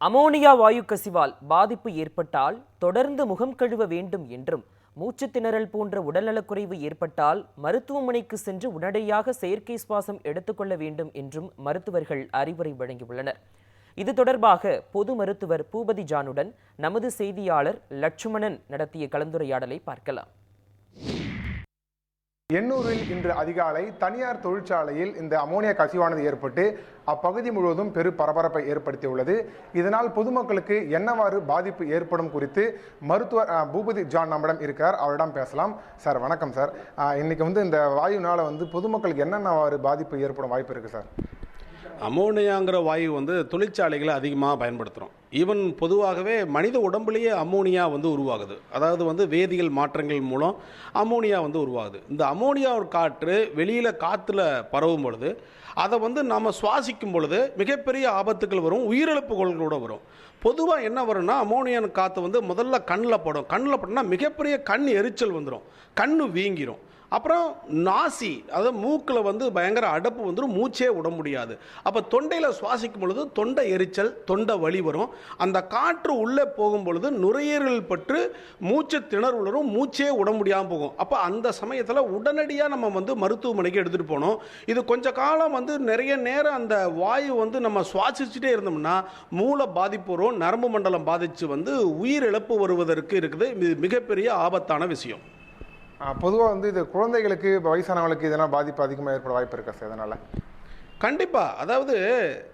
Ammonia வாயு கசிவால் பாதிப்பு ஏற்பட்டால் தொடர்ந்து முகம் கழுவ வேண்டும் என்றும் மூச்சுத்திணறல் போன்ற உடல்நலக்குறைவு ஏற்பட்டால் மருத்துவமனைக்கு சென்று உடனடியாக செயற்கை சுவாசம் எடுத்துக்கொள்ள வேண்டும் என்றும் மருத்துவர்கள் அறிவுரை வழங்கியுள்ளனர். இது தொடர்பாக பொது மருத்துவர் பூபதி ஜானுடன் நமது செய்தியாளர் லட்சுமணன் நடத்திய கலந்துரையாடலை பார்க்கலாம். எண்ணூரில் இன்று அதிகாலை தனியார் தொழிற்சாலையில் இந்த அமோனியா கசிவானது ஏற்பட்டு அப்பகுதி முழுவதும் பெரும் பரபரப்பை ஏற்படுத்தியுள்ளது. இதனால் பொதுமக்களுக்கு என்னவாறு பாதிப்பு ஏற்படும் குறித்து மருத்துவர் பூபதி ஜான் நம்மிடம் இருக்கிறார். அவரிடம் பேசலாம். சார் வணக்கம் சார். இன்னைக்கு வந்து இந்த வாயுனால வந்து பொதுமக்களுக்கு என்னென்னவாறு பாதிப்பு ஏற்படும் வாய்ப்பு இருக்கு சார்? அமோனியாங்கிற வாயு வந்து தொழிற்சாலைகளை அதிகமாக பயன்படுத்துகிறோம் ஈவன் பொதுவாகவே மனித உடம்புலேயே அமோனியா வந்து உருவாகுது. அதாவது வந்து வேதியியல் மாற்றங்கள் மூலம் அமோனியா வந்து உருவாகுது. இந்த அமோனியா காற்று வெளியில் காற்றுல பரவும் பொழுது அதை வந்து நாம் சுவாசிக்கும் பொழுது மிகப்பெரிய ஆபத்துகள் வரும் உயிரிழப்புகள் கூட வரும். பொதுவாக என்ன வரும்னா அமோனியான் காற்று வந்து முதல்ல கண்ணில் படும். கண்ணில் படம்னா மிகப்பெரிய கண் எரிச்சல் வந்துடும் கண் வீங்கிரும். அப்புறம் நாசி அதாவது மூக்கில் வந்து பயங்கர அடப்பு வந்துடும் மூச்சே விட முடியாது. அப்போ தொண்டையில் சுவாசிக்கும் பொழுது தொண்டை எரிச்சல் தொண்டை வலி வரும். அந்த காற்று உள்ளே போகும் பொழுது நுரையீரல் பற்று மூச்சு திணறல் வரும் மூச்சே விட முடியாமல் போகும். அப்போ அந்த சமயத்தில் உடனடியாக நம்ம வந்து மருத்துவமனைக்கு எடுத்துகிட்டு போனோம். இது கொஞ்ச காலம் வந்து நிறைய நேரம் அந்த வாயு வந்து நம்ம சுவாசிச்சுட்டே இருந்தோம்னா மூளை பாதிப்பு வரும் நரம்பு மண்டலம் பாதித்து வந்து உயிரிழப்பு வருவதற்கு இருக்குது. இது மிகப்பெரிய ஆபத்தான விஷயம். பொதுவாக வந்து இது குழந்தைகளுக்கு வயசானவங்களுக்கு இதெல்லாம் பாதிப்பு அதிகமாக ஏற்பட வாய்ப்பு இருக்கா சார் இதனால் கண்டிப்பாக அதாவது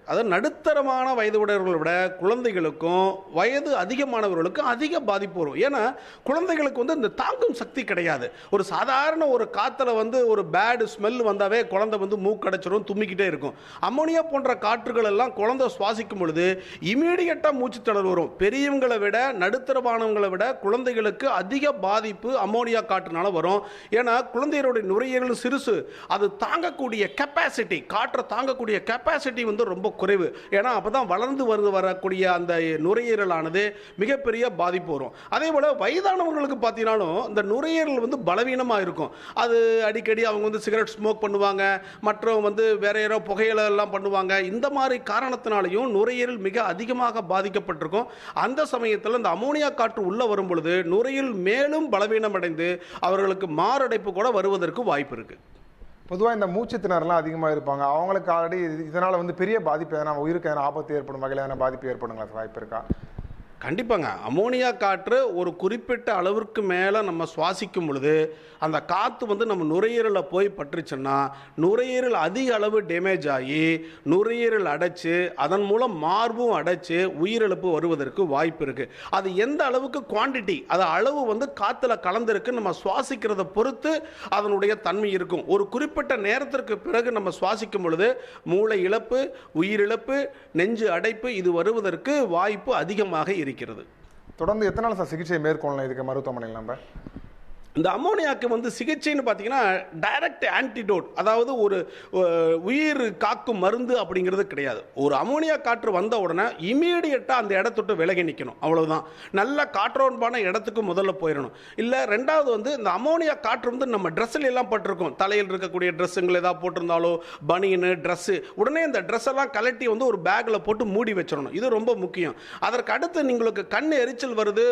அதாவது நடுத்தரமான வயது உடையவர்களை விட குழந்தைகளுக்கும் வயது அதிகமானவர்களுக்கும் அதிக பாதிப்பு வரும். ஏன்னா குழந்தைகளுக்கு வந்து இந்த தாங்கும் சக்தி கிடையாது. ஒரு சாதாரண ஒரு காற்றுல வந்து ஒரு பேடு ஸ்மெல் வந்தாவே குழந்தை வந்து மூக்கடைச்சிரும் தும்மிக்கிட்டே இருக்கும். அம்மோனியா போன்ற காற்றுகள் எல்லாம் குழந்தை சுவாசிக்கும் பொழுது இமீடியட்டாக மூச்சு வரும். பெரியவங்களை விட நடுத்தரமானவங்களை விட குழந்தைகளுக்கு அதிக பாதிப்பு அம்மோனியா காற்றுனால வரும். ஏன்னா குழந்தைகளுடைய நுரையீரல் சிறுசு அது தாங்கக்கூடிய கெப்பாசிட்டி காற்றை தாங்கக்கூடிய கெப்பாசிட்டி வந்து ரொம்ப குறைவு. ஏன்னா அப்போ தான் வளர்ந்து வந்து வரக்கூடிய அந்த நுரையீரலானது மிகப்பெரிய பாதிப்பு வரும். அதே போல் வயதானவர்களுக்கு பார்த்தீங்கன்னாலும் இந்த நுரையீரல் வந்து பலவீனமாக இருக்கும். அது அடிக்கடி அவங்க வந்து சிகரெட் ஸ்மோக் பண்ணுவாங்க. மற்றவங்க வந்து வேற யாரோ புகையில எல்லாம் பண்ணுவாங்க. இந்த மாதிரி காரணத்தினாலையும் நுரையீரல் மிக அதிகமாக பாதிக்கப்பட்டிருக்கும். அந்த சமயத்தில் இந்த அமோனியா காற்று உள்ளே வரும் பொழுது நுரையீரல் மேலும் பலவீனமடைந்து அவர்களுக்கு மாரடைப்பு கூட வருவதற்கு வாய்ப்பு இருக்குது பொதுவாக இந்த மூச்சு திணறலாம் அதிகமாக இருப்பாங்க. அவங்களுக்கு ஆல்ரெடி இதனால் வந்து பெரிய பாதிப்பு எதனா உயிருக்கு எதனா ஆபத்து ஏற்படும் வகையில் எதனா பாதிப்பு ஏற்படுங்களா வாய்ப்பு இருக்கா? கண்டிப்பாங்க. அமோனியா காற்று ஒரு குறிப்பிட்ட அளவிற்கு மேலே நம்ம சுவாசிக்கும் பொழுது அந்த காற்று வந்து நம்ம நுரையீரலில் போய் பட்டுருச்சுன்னா நுரையீரல் அதிக அளவு டேமேஜ் ஆகி நுரையீரல் அடைச்சு அதன் மூலம் மார்பும் அடைச்சு உயிரிழப்பு வருவதற்கு வாய்ப்பு இருக்குது அது எந்த அளவுக்கு குவாண்டிட்டி அது அளவு வந்து காற்றுல கலந்துருக்கு நம்ம சுவாசிக்கிறத பொறுத்து அதனுடைய தன்மை இருக்கும். ஒரு குறிப்பிட்ட நேரத்திற்கு பிறகு நம்ம சுவாசிக்கும் பொழுது மூளை இழப்பு உயிரிழப்பு நெஞ்சு அடைப்பு இது வருவதற்கு வாய்ப்பு அதிகமாக இருக்கிறது தொடர்ந்து எத்தனை நாள் சார் சிகிச்சை மேற்கொள்ளலாம்? இதுக்கு மருத்துவமனையில் நம்ம? இந்த அமோனியாக்கு வந்து சிகிச்சைன்னு பார்த்தீங்கன்னா டைரக்ட் ஆன்டிடோட் அதாவது ஒரு உயிர் காக்கும் மருந்து அப்படிங்கிறது கிடையாது. ஒரு அமோனியா காற்று வந்த உடனே இமீடியட்டாக அந்த இடத்தொட்டு விலகி நிற்கணும் அவ்வளோதான் நல்ல காற்றோன்பான இடத்துக்கு முதல்ல போயிடணும். இல்லை ரெண்டாவது வந்து இந்த அமோனியா காற்று வந்து நம்ம ட்ரெஸ்ஸில் எல்லாம் பட்டிருக்கும். தலையில் இருக்கக்கூடிய ட்ரெஸ்ஸுங்கள் ஏதாவது போட்டிருந்தாலோ பனியனு ட்ரெஸ்ஸு உடனே இந்த ட்ரெஸ் எல்லாம் கலட்டி வந்து ஒரு பேக்கில் போட்டு மூடி வச்சிடணும். இது ரொம்ப முக்கியம். அதற்கு அடுத்து உங்களுக்கு கண் எரிச்சல் வருது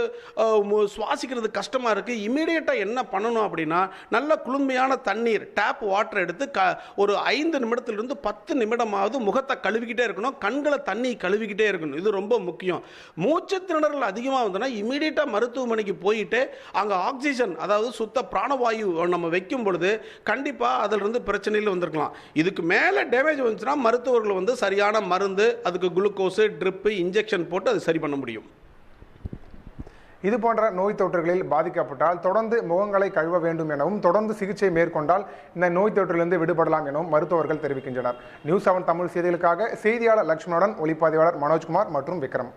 சுவாசிக்கிறது கஷ்டமாக இருக்குது இமீடியட்டாக என்ன பண்ணணும் அப்படின்னா நல்ல குளுமையான தண்ணீர் டேப் வாட்டர் எடுத்து க ஒரு ஐந்து நிமிடத்திலிருந்து பத்து நிமிடமாவது முகத்தை கழுவிக்கிட்டே இருக்கணும் கண்களை தண்ணி கழுவிக்கிட்டே இருக்கணும். இது ரொம்ப முக்கியம். மூச்சு திணறல் அதிகமாக வந்தோன்னா இமீடியட்டாக மருத்துவமனைக்கு போயிட்டு அங்கே ஆக்சிஜன் அதாவது சுத்த பிராணவாயு நம்ம வைக்கும் பொழுது கண்டிப்பாக அதிலிருந்து பிரச்சனையில் வந்திருக்கலாம். இதுக்கு மேலே டேமேஜ் வந்துச்சுன்னா மருத்துவர்கள் வந்து சரியான மருந்து அதுக்கு குளுக்கோஸு ட்ரிப்பு இன்ஜெக்ஷன் போட்டு அது சரி பண்ண முடியும். இது போன்ற நோய் தொற்றுகளில் பாதிக்கப்பட்டால் தொடர்ந்து முகங்களை கழுவ வேண்டும் எனவும் தொடர்ந்து சிகிச்சை மேற்கொண்டால் இந்த நோய் தொற்றிலிருந்து விடுபடலாம் எனவும் மருத்துவர்கள் தெரிவிக்கின்றனர். நியூஸ் செவன் தமிழ் செய்திகளுக்காக செய்தியாளர் லட்சுமணனுடன் ஒளிப்பதிவாளர் மனோஜ்குமார் மற்றும் விக்ரம்.